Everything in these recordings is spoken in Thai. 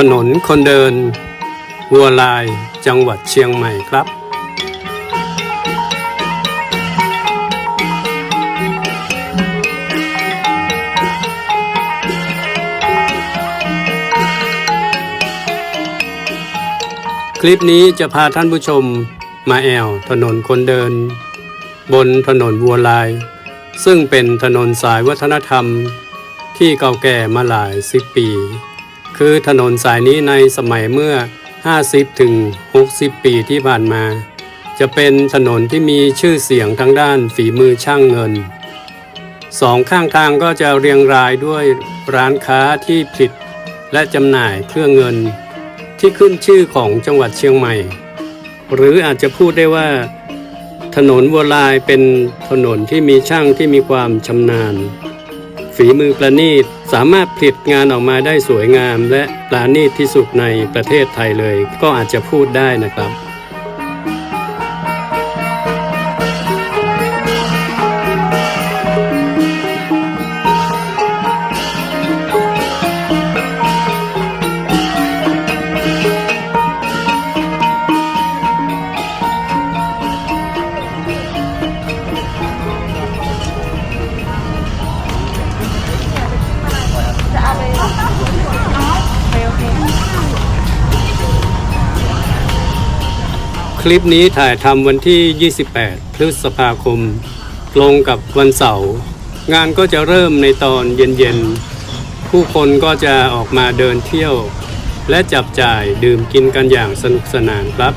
ถนนคนเดิน วัวลายจังหวัดเชียงใหม่ครับ คลิปนี้จะพาท่านผู้ชมมาแอวถนนคนเดิน บนถนนวัวลาย ซึ่งเป็นถนนสายวัฒนธรรมที่เก่าแก่มาหลายสิบปี คือถนนสายนี้ในสมัยเมื่อ 50 ถึง 60 ปีที่ผ่านมา จะเป็นถนนที่มีชื่อเสียงทางด้านฝีมือช่างเงิน สองข้างทางก็จะเรียงรายด้วยร้านค้าที่ผลิตและจำหน่ายเครื่องเงิน ที่ขึ้นชื่อของจังหวัดเชียงใหม่ หรืออาจจะพูดได้ว่า ถนนวัวลายเป็นถนนที่มีช่างที่มีความชำนาญ ฝีมือประณีตสามารถผลิตงานออกมาได้สวยงาม และประณีตที่สุดในประเทศไทยเลย ก็อาจจะพูดได้นะครับ ลิปนี้ถ่ายทำวันที่ 28 พฤษภาคมตรงกับวันเสาร์ งานก็จะเริ่มในตอนเย็นๆ ผู้คนก็จะออกมาเดินเที่ยว และจับจ่ายดื่มกินกันอย่างสนุกสนานครับ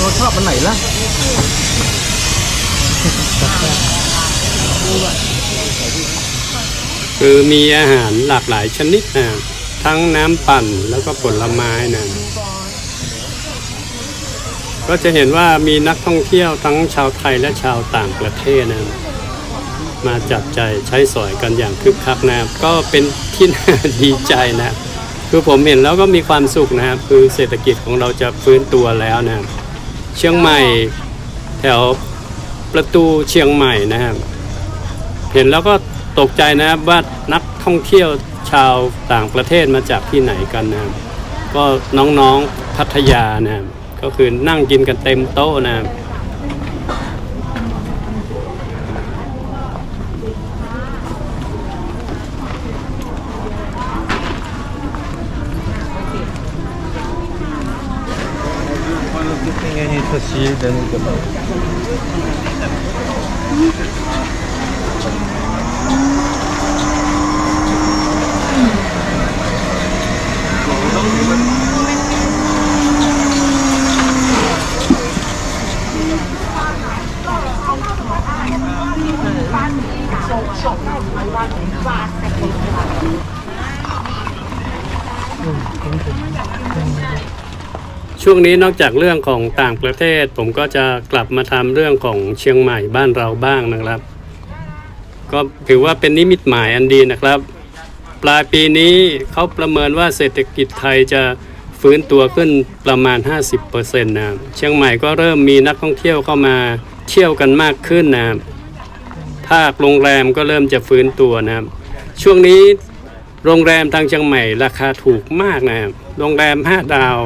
เราชอบมันไหนล่ะ คือมีอาหารหลากหลายชนิดนะทั้งน้ำปั่นแล้วก็ผลไม้นะก็จะเห็นว่ามีนักท่องเที่ยวทั้งชาวไทยและชาวต่างประเทศนะมาจับใจใช้สอยกันอย่างคึกคักนะก็เป็นที่น่าดีใจนะ คือผมเห็นแล้วก็มีความสุขนะครับ คือเศรษฐกิจของเราจะฟื้นตัวแล้วนะ เชียงใหม่แถวประตูเชียงใหม่นะครับ เห็นแล้วก็ ตกใจนะครับว่านักท่องเที่ยวชาวต่างประเทศมาจากที่ไหนกันนะครับก็น้องๆพัทยานะครับก็คือนั่งกินกันเต็มโต๊ะนะครับ Ini sesi dan kebab.. ช่วงนี้นอกจากเรื่องของต่างประเทศ ผมก็จะกลับมาทำเรื่องของเชียงใหม่บ้านเราบ้างนะครับ ก็ถือว่าเป็นนิมิตหมายอันดีนะครับ ปลายปีนี้เขาประเมินว่าเศรษฐกิจไทยจะฟื้นตัวขึ้นประมาณ 50%นะครับเชียงใหม่ก็เริ่มมีนักท่องเที่ยวเข้ามาเที่ยวกันมากขึ้นนะภาคโรงแรมก็เริ่มจะฟื้นตัวนะครับ ช่วงนี้โรงแรมทางเชียงใหม่ราคาถูกมากนะครับโรงแรม 5 ดาว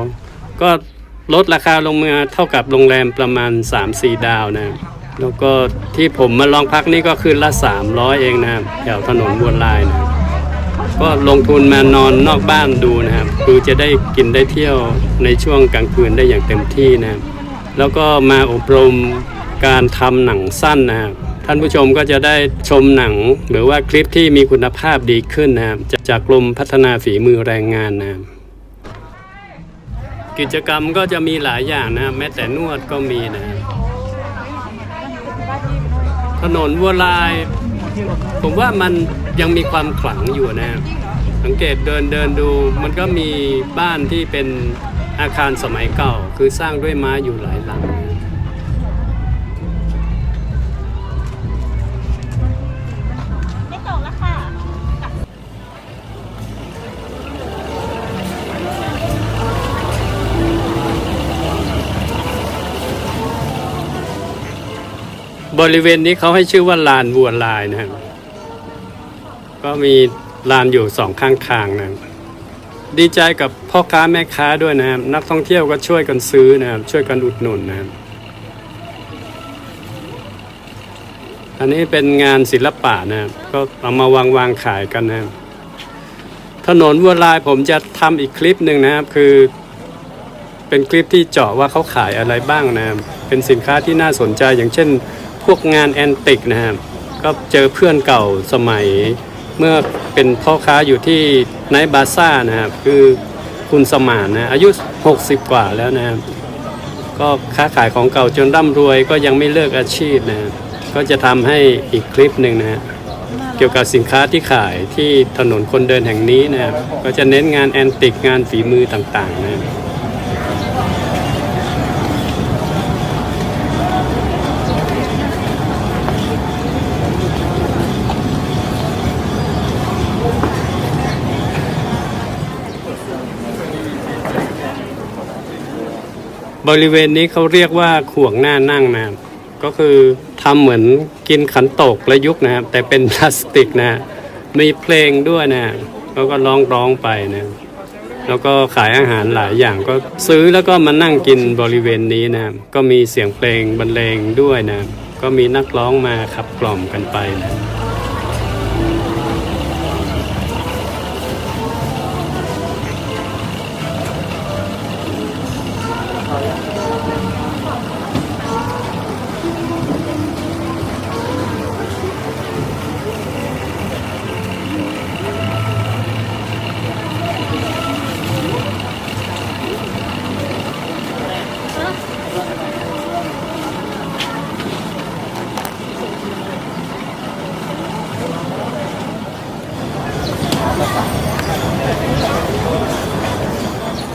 ก็ลดราคาลงมาเท่ากับโรงแรมประมาณ 3-4 ดาวนะแล้วก็ที่ผมมาลองพักนี่ก็คืนละ 300 เองนะครับแถวถนนบัวลายนะก็ลงทุนมานอนนอกบ้านดูนะครับคือจะได้กินได้เที่ยวในช่วงกลางคืนได้อย่างเต็มที่นะครับแล้วก็มาอบรมการทำหนังสั้นนะครับท่านผู้ชมก็จะได้ชมหนังหรือว่าคลิปที่มีคุณภาพดีขึ้นนะครับจากจากกรมพัฒนาฝีมือแรงงานนะครับ กิจกรรมก็จะมีหลายอย่างนะ แม้แต่นวดก็มีนะ ถนนวัวลาย ผมว่ามันยังมีความขลังอยู่นะ สังเกตเดินเดินดู มันก็มีบ้านที่เป็นอาคารสมัยเก่า คือสร้างด้วยไม้อยู่หลายหลัง บริเวณนี้เขาให้ชื่อว่าลานวัวลายนะครับ ก็มีลานอยู่สองข้างทางนะดีใจกับพ่อค้าแม่ค้าด้วยนะครับ นักท่องเที่ยวก็ช่วยกันซื้อนะครับ ช่วยกันอุดหนุนนะครับ อันนี้เป็นงานศิลปะนะครับ ก็เอามาวางวางขายกันนะครับ ถนนวัวลายผมจะทำอีกคลิปหนึ่งนะครับ คือ เป็นคลิปที่เจาะว่าเขาขายอะไรบ้างนะครับ เป็นสินค้าที่น่าสนใจอย่างเช่น พวกงานแอนติกนะครับก็เจอเพื่อนเก่าสมัย เมื่อเป็นพ่อค้าอยู่ที่ไนท์บาซ่านะครับ คือคุณสมานนะอายุ 60 กว่าแล้วนะครับก็ค้าขายของเก่าจนร่ำรวยก็ยังไม่เลิกอาชีพนะ ก็จะทำให้อีกคลิปหนึ่งนะฮะเกี่ยวกับสินค้าที่ขายที่ถนนคนเดินแห่งนี้นะครับก็จะเน้นงานแอนติกงานฝีมือต่างๆนะ บริเวณนี้เขาเรียกว่าขวงหน้านั่งนะครับ ก็คือทำเหมือนกินขันโตกประยุกนะครับ แต่เป็นพลาสติกนะมีเพลงด้วยนะเขาก็ร้องร้องไปนะแล้วก็ขายอาหารหลายอย่างก็ซื้อแล้วก็มานั่งกินบริเวณนี้นะครับก็มีเสียงเพลงบรรเลงด้วยนะก็มีนักร้องมาขับกล่อมกันไปนะ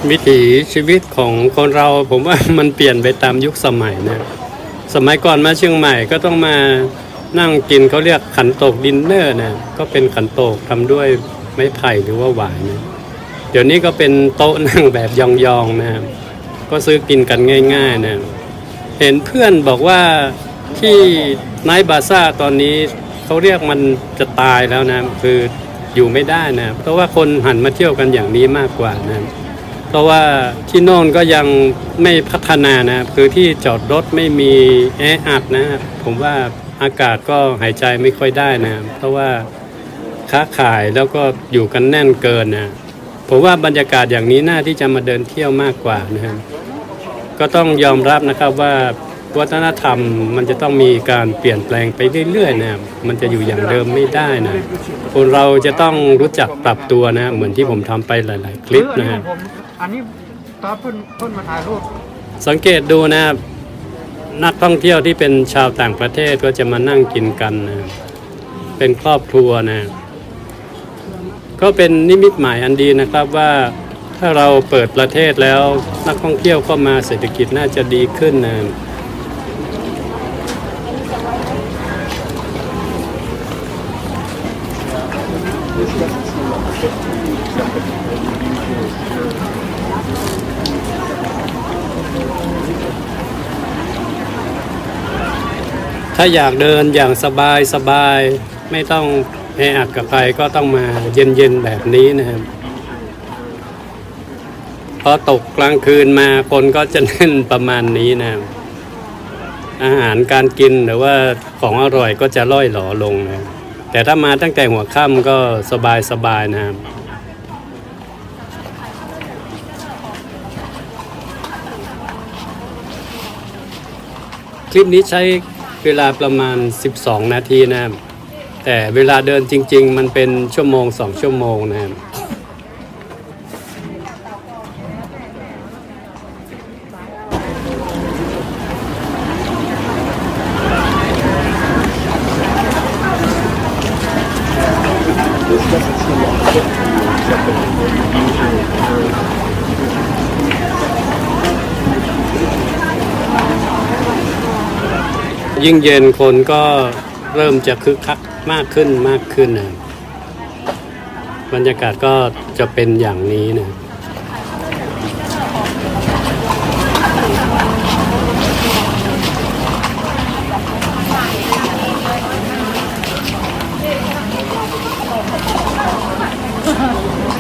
วิถีชีวิตของคนเราผมว่ามันเปลี่ยนไปตามยุคสมัยนะ สมัยก่อนมาเชียงใหม่ก็ต้องมานั่งกินเขาเรียกขันโตกดินเนอร์นะก็เป็นขันโตกทำด้วยไม้ไผ่หรือว่าหวายนะเดี๋ยวนี้ก็เป็นโต๊ะนั่งแบบยองๆนะครับก็ซื้อกินกันง่ายๆนะเห็นเพื่อนบอกว่าที่ไนบาซ่าตอนนี้เขาเรียกมันจะตายแล้วนะคืออยู่ไม่ได้นะเพราะว่าคนหันมาเที่ยวกันอย่างนี้มากกว่านะ เพราะว่าที่โน่นก็ยังไม่พัฒนานะคือที่จอดรถไม่มีแออัดนะผมว่าอากาศก็หายใจไม่ค่อยได้นะเพราะว่าค้าขายแล้วก็อยู่กันแน่นเกินนะผมว่าบรรยากาศอย่างนี้น่าที่จะมาเดินเที่ยวมากกว่านะครับก็ต้องยอมรับนะครับว่าวัฒนธรรมมันจะต้องมีการเปลี่ยนแปลงไปเรื่อยๆนะมันจะอยู่อย่างเดิมไม่ได้นะคนเราจะต้องรู้จักปรับตัวนะเหมือนที่ผมทำไปหลาย ๆ คลิปนะฮะผม อันนี้ตอนเพิ่นเพิ่นมาถ่ายรูปสังเกตดูนะครับ นักท่องเที่ยวที่เป็นชาวต่างประเทศก็จะมานั่งกินกันนะเป็นครอบครัวนะ ก็เป็นนิมิตหมายอันดีนะครับว่าถ้าเราเปิดประเทศแล้วนักท่องเที่ยวเข้ามาเศรษฐกิจน่าจะดีขึ้นนะ ถ้าอยากเดินอย่างสบายสบายไม่ต้องแออัดกับใครก็ต้องมาเย็นๆแบบนี้นะครับพอตกกลางคืนมาคนก็จะแน่นประมาณนี้นะครับอาหารการกินหรือว่าของอร่อยก็จะล่อยหลอลงนะแต่ถ้ามาตั้งแต่หัวค่ำก็สบายสบายๆนะครับคลิปนี้ใช้ เวลาประมาณ 12 นาทีนะครับแต่เวลาเดินจริง ๆ มันเป็นชั่วโมง 2 ชั่วโมงนะครับ ยิ่งเย็นคนก็เริ่มจะคึกคักมากขึ้นมากขึ้นนะบรรยากาศก็จะเป็นอย่างนี้นะ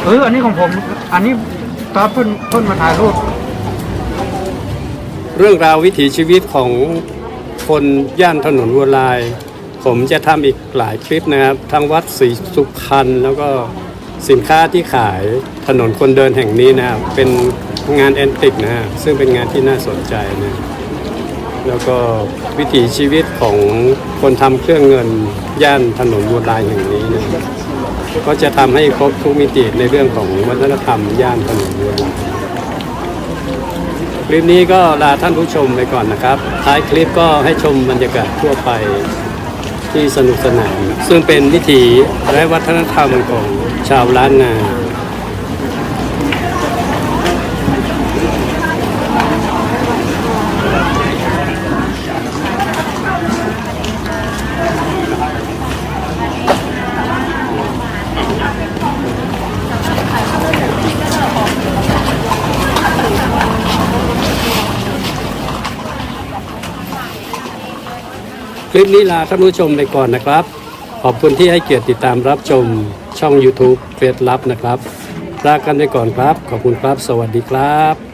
เอออันนี้ของผม อันนี้ตอนเพิ่นเพิ่นมาถ่ายรูป เรื่องราววิถีชีวิตของ คนย่านถนนวัวลาย ผมจะทำอีกหลายคลิปนะครับ ทั้งวัดศรีสุพรรณแล้วก็สินค้าที่ขายถนนคนเดินแห่งนี้นะครับเป็นงานแอนติกนะฮะซึ่งเป็นงานที่น่าสนใจนะแล้วก็วิถีชีวิตของคนทำเครื่องเงินย่านถนนวัวลายแห่งนี้นะก็จะทำให้ครบทุกมิติในเรื่องของวัฒนธรรมย่านถนนวัวลาย ลิปนี้ก็ลาท่านผู้ชมไปก่อนนะครับ ท้ายคลิปก็ให้ชมบรรยากาศทั่วไปที่สนุกสนาน ซึ่งเป็นวิถีและวัฒนธรรมของชาวล้านนา คลิปนี้ลาท่านผู้ชมไปก่อนนะครับ ขอบคุณที่ให้เกียรติติดตามรับชมช่อง YouTube เฟสลับนะครับลากันไปก่อนครับ ขอบคุณครับ สวัสดีครับ